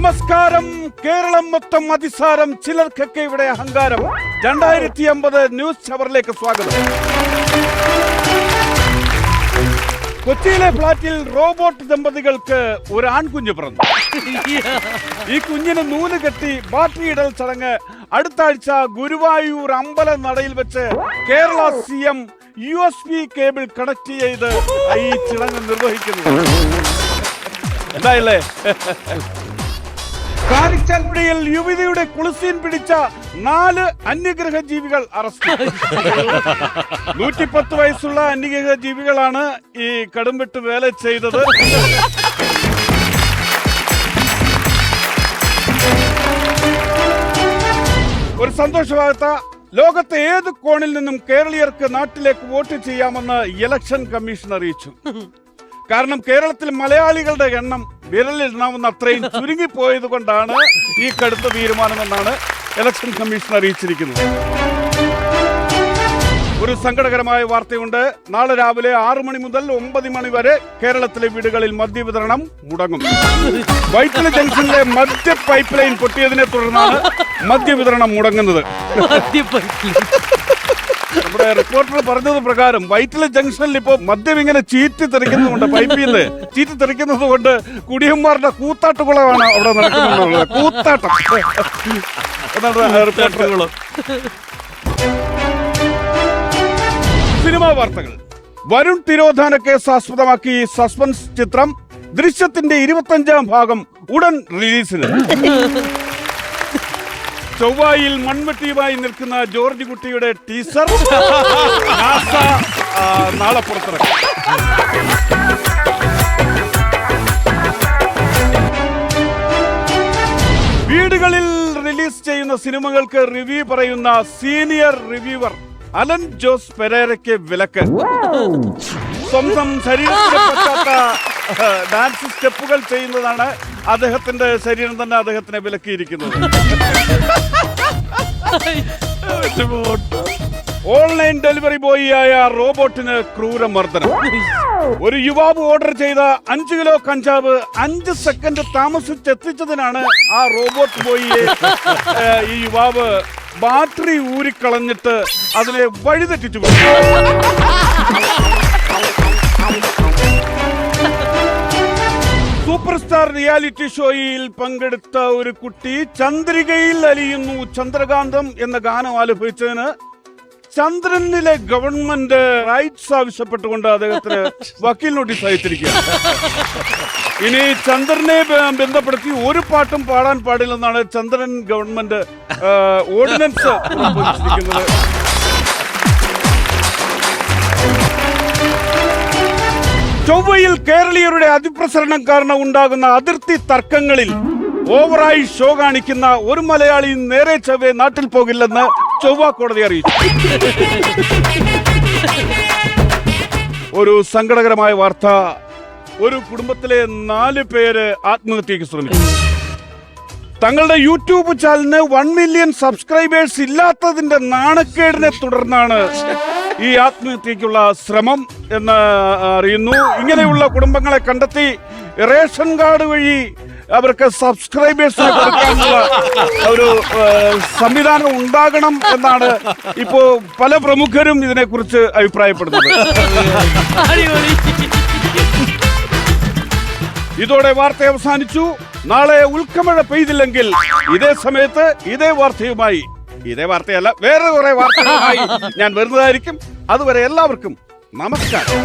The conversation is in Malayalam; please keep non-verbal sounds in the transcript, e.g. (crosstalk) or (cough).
നമസ്കാരം. കേരളം മൊത്തം അതിസാരം. ചിലർക്കൊക്കെ ഇവിടെ അഹങ്കാരം. രണ്ടായിരത്തി അമ്പത് ന്യൂസ് ചവറിലേക്ക് സ്വാഗതം. കൊച്ചിയിലെ ഫ്ളാറ്റിൽ റോബോട്ട് ദമ്പതികൾക്ക് ഒരു ആൺകുഞ്ഞ് പിറന്നു. ഈ കുഞ്ഞിന് നൂൽ കെട്ടി ബാറ്ററി ഇടൽ ചടങ്ങ് അടുത്താഴ്ച ഗുരുവായൂർ അമ്പല നടയിൽ വെച്ച് Kerala C M U S B cable connect ചെയ്ത് ഈ ചടങ്ങ് നിർവഹിക്കുന്നു. എന്തായല്ലേ? കാരിച്ചാൽപ്പടിയിൽ യുവതിയുടെ കുളിസീൻ പിടിച്ച നാല് അന്യഗ്രഹ ജീവികൾ അറസ്റ്റ്. നൂറ്റിപ്പത്ത് വയസ്സുള്ള അന്യഗ്രഹ ജീവികളാണ് ഈ കടുംവെട്ട് വേല ചെയ്തത്. ഒരു സന്തോഷ വാർത്ത ലോകത്തെ ഏത് കോണിൽ നിന്നും കേരളീയർക്ക് നാട്ടിലേക്ക് വോട്ട് ചെയ്യാമെന്ന് ഇലക്ഷൻ കമ്മീഷൻ അറിയിച്ചു. കാരണം കേരളത്തിൽ മലയാളികളുടെ എണ്ണം വിരലിടണമെന്ന് അത്രയും ചുരുങ്ങിപ്പോയത് കൊണ്ടാണ് ഈ കടുത്ത തീരുമാനമെന്നാണ് ഇലക്ഷൻ കമ്മീഷൻ അറിയിച്ചിരിക്കുന്നത്. ഒരു സങ്കടകരമായ വാർത്തയുണ്ട്. നാളെ രാവിലെ ആറു മണി മുതൽ ഒമ്പത് മണി വരെ കേരളത്തിലെ വീടുകളിൽ മദ്യവിതരണം മുടങ്ങും. വൈറ്റില ജംഗ്ഷനിലെ മദ്യ പൈപ്പ് ലൈൻ പൊട്ടിയതിനെ തുടർന്നാണ് മദ്യവിതരണം മുടങ്ങുന്നത്. നമ്മുടെ റിപ്പോർട്ടർ പറഞ്ഞത് പ്രകാരം വൈറ്റില ജംഗ്ഷനിൽ ഇപ്പോ മദ്യം ഇങ്ങനെ ചീറ്റി തെറിക്കുന്നുണ്ട് പൈപ്പിൽ നിന്ന് ചീറ്റി തെറിക്കുന്നത് കൊണ്ട് കുടിയന്മാരുടെ കൂത്താട്ടുകുളമാണ് അവിടെ നടക്കുന്നത് കൂത്താട്ടം. എന്നാണ് സിനിമാ വാർത്തകൾ. വരുൺ തിരോധാന കേസ് ആസ്പദമാക്കി സസ്പെൻസ് ചിത്രം ദൃശ്യത്തിന്റെ ഇരുപത്തഞ്ചാം ഭാഗം ഉടൻ റിലീസിന് ചൊവ്വായിൽ മൺവെട്ടിയുമായി നിൽക്കുന്ന ജോർജ് കുട്ടിയുടെ ടീസർ നാളെ പുറത്തിറക്കും വീടുകളിൽ റിലീസ് ചെയ്യുന്ന സിനിമകൾക്ക് റിവ്യൂ പറയുന്ന സീനിയർ റിവ്യൂവർ അലൻ ജോസ് പെരേരയ്ക്ക് വിലക്ക്. സ്വന്തം ശരീരത്തിന് ഡാൻസ് സ്റ്റെപ്പുകൾ ചെയ്യുന്നതാണ് അദ്ദേഹത്തിന്റെ ശരീരം തന്നെ അദ്ദേഹത്തിനെ വിലക്കിയിരിക്കുന്നത്. ഓൺലൈൻ ഡെലിവറി ബോയി ആയ റോബോട്ടിന് ക്രൂരമർദ്ദനം ഒരു യുവാവ് ഓർഡർ ചെയ്ത അഞ്ചു കിലോ കഞ്ചാവ് അഞ്ച് സെക്കൻഡ് താമസിച്ചെത്തിച്ചതിനാണ് ആ റോബോട്ട് ബോയിയെ ഈ യുവാവ് ബാറ്ററി ഊരിക്കളഞ്ഞിട്ട് അതിനെ വഴിതെറ്റിച്ചു. സൂപ്പർ സ്റ്റാർ റിയാലിറ്റി ഷോയിൽ പങ്കെടുത്ത ഒരു കുട്ടി ചന്ദ്രികയിൽ അലിയുന്നു. ചന്ദ്രകാന്തം എന്ന ഗാനം ആലപിച്ചതിന് ചന്ദ്രനിലെ ഗവൺമെന്റ് റൈറ്റ്സ് ആവശ്യപ്പെട്ടുകൊണ്ട് അദ്ദേഹത്തിന് വക്കീൽ നോട്ടീസ് അയച്ചിരിക്കുക ഇനി ചന്ദ്രനെ ബന്ധപ്പെടുത്തി ഒരു പാട്ടും പാടാൻ പാടില്ലെന്നാണ് ചന്ദ്രൻ ഗവൺമെന്റ് ഓർഡിനൻസ് (laughs) പുറപ്പെടുവിച്ചിരിക്കുന്നത് ചൊവ്വയിൽ കേരളീയരുടെ അതിപ്രസരണം കാരണം ഉണ്ടാകുന്ന അതിർത്തി തർക്കങ്ങളിൽ ഓവറായി ഷോ കാണിക്കുന്ന ഒരു മലയാളി നേരെ ചൊവ്വെ നാട്ടിൽ പോകില്ലെന്ന് ചൊവ്വ കോടതി അറിയിച്ചു. ഒരു സങ്കടകരമായ വാർത്ത. ഒരു കുടുംബത്തിലെ നാല് പേര് ആത്മഹത്യക്ക് ശ്രമിച്ചു. തങ്ങളുടെ യൂട്യൂബ് ചാനലിന് വൺ മില്യൺ സബ്സ്ക്രൈബേഴ്സ് ഇല്ലാത്തതിന്റെ നാണക്കേടിനെ തുടർന്നാണ് ഈ ആത്മഹത്യക്കുള്ള ശ്രമം എന്ന് അറിയുന്നു. ഇങ്ങനെയുള്ള കുടുംബങ്ങളെ കണ്ടെത്തി റേഷൻ കാർഡ് വഴി അവർക്ക് സബ്സ്ക്രൈബേഴ്സ് കൊടുക്കാനുള്ള ഒരു സംവിധാനം ഉണ്ടാകണം എന്നാണ് ഇപ്പോ പല പ്രമുഖരും ഇതിനെക്കുറിച്ച് അഭിപ്രായപ്പെടുന്നത്. ഇതോടെ വാർത്ത അവസാനിച്ചു. നാളെ ഉൽക്കമഴ പെയ്തില്ലെങ്കിൽ ഇതേ സമയത്ത് ഇതേ വാർത്തയുമായി ഇതേ വാർത്തയല്ല വേറെ കുറെ വാർത്തകളുമായി ഞാൻ വരുന്നതായിരിക്കും. അതുവരെ എല്ലാവർക്കും നമസ്കാരം.